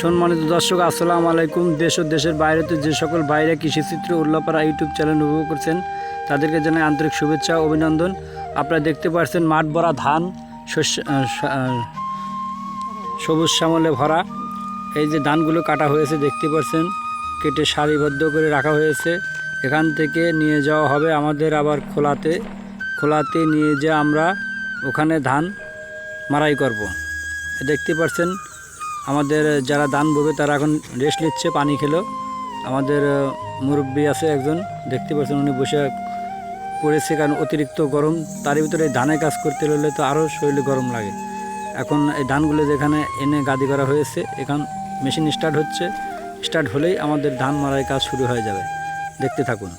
সম্মানিত দর্শক, আসসালামু আলাইকুম। দেশ ও দেশের বাইরেতে যে সকল বাইরে কৃষিচিত্র উল্লাপাড়া ইউটিউব চ্যানেল উপভোগ করছেন, তাদেরকে জানাই আন্তরিক শুভেচ্ছা, অভিনন্দন। আপনারা দেখতে পাচ্ছেন মাঠ ভরা ধান, শস্য সবুজ শ্যামলে ভরা। এই যে ধানগুলো কাটা হয়েছে, দেখতে পাচ্ছেন কেটে সারিবদ্ধ করে রাখা হয়েছে। এখান থেকে নিয়ে যাওয়া হবে আমাদের আবার খোলাতে। খোলাতে নিয়ে যেয়ে আমরা ওখানে ধান মারাই করব। দেখতে পাচ্ছেন আমাদের যারা ধান ববে তারা এখন রেস্ট নিচ্ছে, পানি খেলো। আমাদের মুরব্বি আছে একজন, দেখতে পাচ্ছেন উনি বসে পড়েছে, কারণ অতিরিক্ত গরম তার ভিতরে ধানের কাজ করতে হলে তো আরও শরীরে গরম লাগে। এখন এই ধানগুলো যেখানে এনে গাদি করা হয়েছে, এখন মেশিন স্টার্ট হচ্ছে। স্টার্ট হলেই আমাদের ধান মারাই কাজ শুরু হয়ে যাবে। দেখতে থাকুন।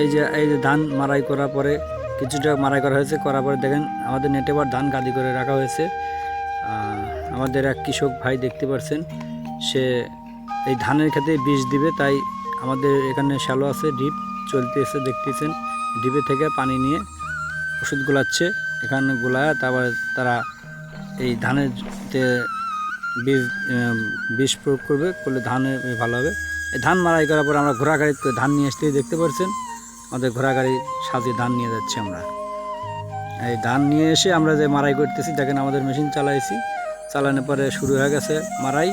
এই যে এই যে ধান মারাই করার পরে কিছুটা মারাই করা হয়েছে, করার পরে দেখেন আমাদের নেটে আবার ধান গাদি করে রাখা হয়েছে। আমাদের এক কৃষক ভাই দেখতে পাচ্ছেন সে এই ধানের ক্ষেত্রে বীজ দিবে, তাই আমাদের এখানে শ্যালো আছে, ডিপ চলতেছে, দেখতেছেন। ডিপে থেকে পানি নিয়ে ওষুধ গোলাচ্ছে, এখানে গোলায় তারপরে তারা এই ধানের বীজ বিষ প্রয়োগ করবে, করলে ধানে ভালো হবে। এই ধান মারাই করার পর আমরা ঘোড়া গাড়িতে করে ধান নিয়ে আসতেই দেখতে পাচ্ছেন আমাদের ঘোড়া গাড়ি সাজিয়ে ধান নিয়ে যাচ্ছি আমরা। এই ধান নিয়ে এসে আমরা যে মারাই করতেছি, দেখেন আমাদের মেশিন চালাইছি। চালানোর পরে শুরু হয়ে গেছে মারাই।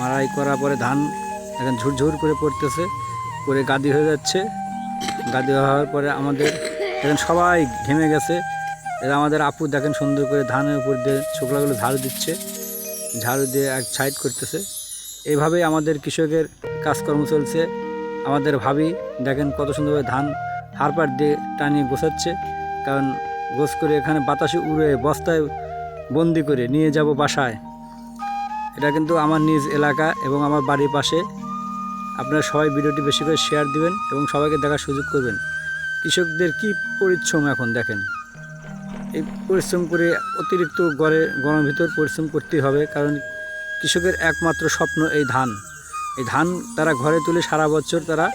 মারাই করার পরে ধান এখন ঝুরঝুর করে পড়তেছে, পরে গাদি হয়ে যাচ্ছে। গাদি হওয়ার পরে আমাদের এখন সবাই ঘেমে গেছে। এরা আমাদের আপু দেখেন সুন্দর করে ধানের উপর দিয়ে শুকলাগুলো ঝাড়ু দিচ্ছে, ঝাড়ু দিয়ে এক সাইড করতেছে। এইভাবেই আমাদের কৃষকের কাজকর্ম চলছে। আমাদের ভাবি দেখেন কত সুন্দরভাবে ধান হারপার দিয়ে টানিয়ে গোছাচ্ছে। কারণ গোছ করে এখানে বাতাসে উড়ে বস্তায় বন্দি করে নিয়ে যাব বাসায়। এটা কিন্তু আমার নিজ এলাকা এবং আমার বাড়ির পাশে। আপনারা সবাই ভিডিওটি বেশি করে শেয়ার দিবেন এবং সবাইকে দেখার সুযোগ করবেন। কৃষকদের কি পরিশ্রম এখন দেখেন? এই পরিশ্রম করে অতিরিক্ত গড়ে গরমের ভিতর পরিশ্রম করতেই হবে, কারণ কৃষকের একমাত্র স্বপ্ন এই ধান। এই ধান তারা ঘরে তুলে সারা বছর তারা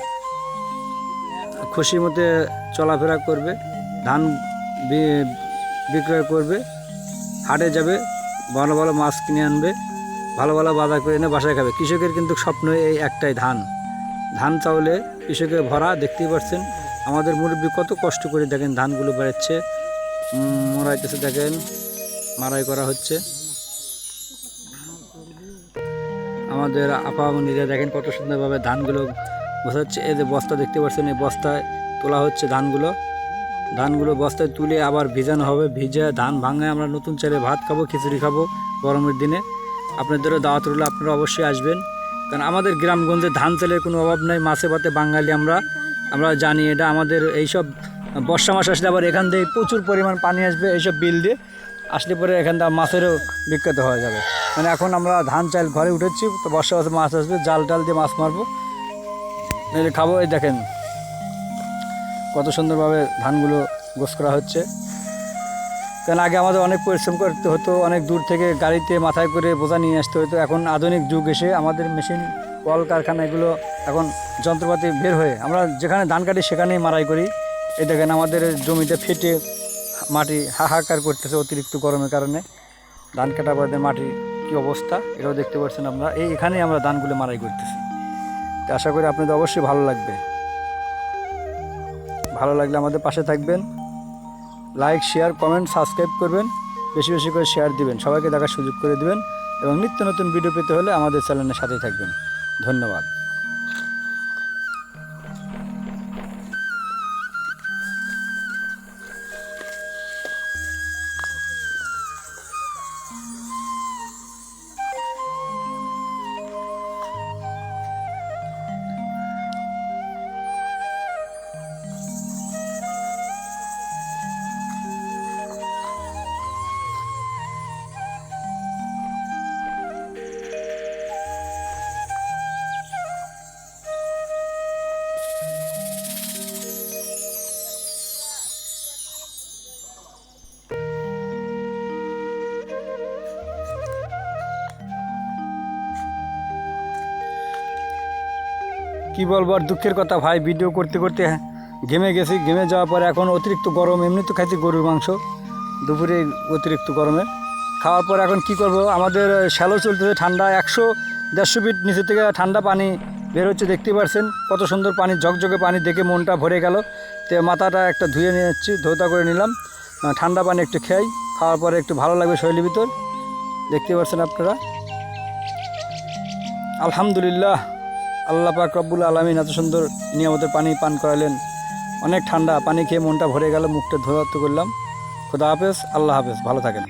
খুশি মতে চলাফেরা করবে, ধান বিক্রয় করবে, হাটে যাবে, ভালো ভালো মাছ কিনে আনবে, ভালো ভালো বাজার করে এনে বাসায় খাবে। কৃষকের কিন্তু স্বপ্ন এই একটাই ধান। ধান চাউলে কৃষকের ভরা, দেখতেই পাচ্ছেন। আমাদের মুরব্বী কত কষ্ট করে দেখেন ধানগুলো বেড়াচ্ছে মরাইতেছে দেখেন, মারাই করা হচ্ছে। আমাদের আপামনিরা দেখেন কত সুন্দরভাবে ধানগুলো বসাচ্ছে। এই যে বস্তা দেখতে পাচ্ছেন, এই বস্তায় তোলা হচ্ছে ধানগুলো। ধানগুলো বস্তায় তুলে আবার ভিজানো হবে। ভিজে ধান ভাঙায় আমরা নতুন চালে ভাত খাব, খিচুড়ি খাব গরমের দিনে। আপনাদেরও দাওয়াত রইল, আপনারা অবশ্যই আসবেন। কারণ আমাদের গ্রামগঞ্জে ধান চালের কোনো অভাব নাই, মাছে ভাতে বাঙালি আমরা। আমরা জানি এটা আমাদের এইসব বর্ষা মাস আসলে আবার এখান থেকে প্রচুর পরিমাণ পানি আসবে এইসব বিল দিয়ে। আসলে পরে এখান থেকে মাছেরও বিখ্যাত হয়ে যাবে। মানে এখন আমরা ধান চাল ঘরে উঠেছি, তো বর্ষা মাসে মাছ আসবে, জাল টাল দিয়ে মাছ মারবো। খাব, এই দেখেন কত সুন্দরভাবে ধানগুলো গোস করা হচ্ছে। কারণ আগে আমাদের অনেক পরিশ্রম করতে হতো, অনেক দূর থেকে গাড়িতে মাথায় করে বোঝা নিয়ে আসতে হতো। এখন আধুনিক যুগ এসে আমাদের মেশিন, কল কারখানা এগুলো এখন যন্ত্রপাতি বের হয়ে আমরা যেখানে ধান কাটি সেখানেই মারাই করি। এই দেখেন আমাদের জমিতে ফেটে মাটি হাহাকার করতেছে অতিরিক্ত গরমের কারণে। ধান কাটা বাদে মাটির কী অবস্থা, এটাও দেখতে পাচ্ছেন আমরা এই এখানেই আমরা ধানগুলো মারাই করতেছি। তো আশা করি আপনাদের অবশ্যই ভালো লাগবে। ভালো লাগলে আমাদের পাশে থাকবেন। লাইক, শেয়ার, কমেন্ট, সাবস্ক্রাইব করবেন। বেশি বেশি করে শেয়ার দিবেন। সবাইকে দেখার সুযোগ করে দিবেন। এবং নিত্য নতুন ভিডিও পেতে হলে আমাদের চ্যানেলের সাথেই থাকবেন। ধন্যবাদ। কি বলব আর দুঃখের কথা ভাই ভিডিও করতে করতে ঘেমে গেছি। ঘেমে যাওয়ার পরে এখন অতিরিক্ত গরম এমনি তো খাইছি গরুর মাংস। দুপুরে অতিরিক্ত গরমে। খাওয়ার পর এখন কি করব? আমাদের শ্যালো চলতেছে ঠান্ডা, একশো দেড়শো ফিট নিচে থেকে ঠান্ডা পানি বের হচ্ছে, দেখতে পাচ্ছেন কত সুন্দর পানি, ঝকঝকে পানি দেখে মনটা ভরে গেল। তো মাথাটা একটা ধুয়ে নিয়ে যাচ্ছি ধোতা করে নিলাম। ঠান্ডা পানি একটু খাই খাওয়ার পরে একটু ভালো লাগবে শরীরের ভিতর। দেখতে পাচ্ছেন আপনারা? আলহামদুলিল্লাহ। আল্লাহ পাক রব্বুল আলমিন এত সুন্দর নিয়মতের পানি পান করালেন। অনেক ঠান্ডা, পানি খেয়ে মনটা ভরে গেল, মুখটা ধোয়া করলাম। খোদা হাফেজ, আল্লাহ হাফেজ, ভালো থাকেন।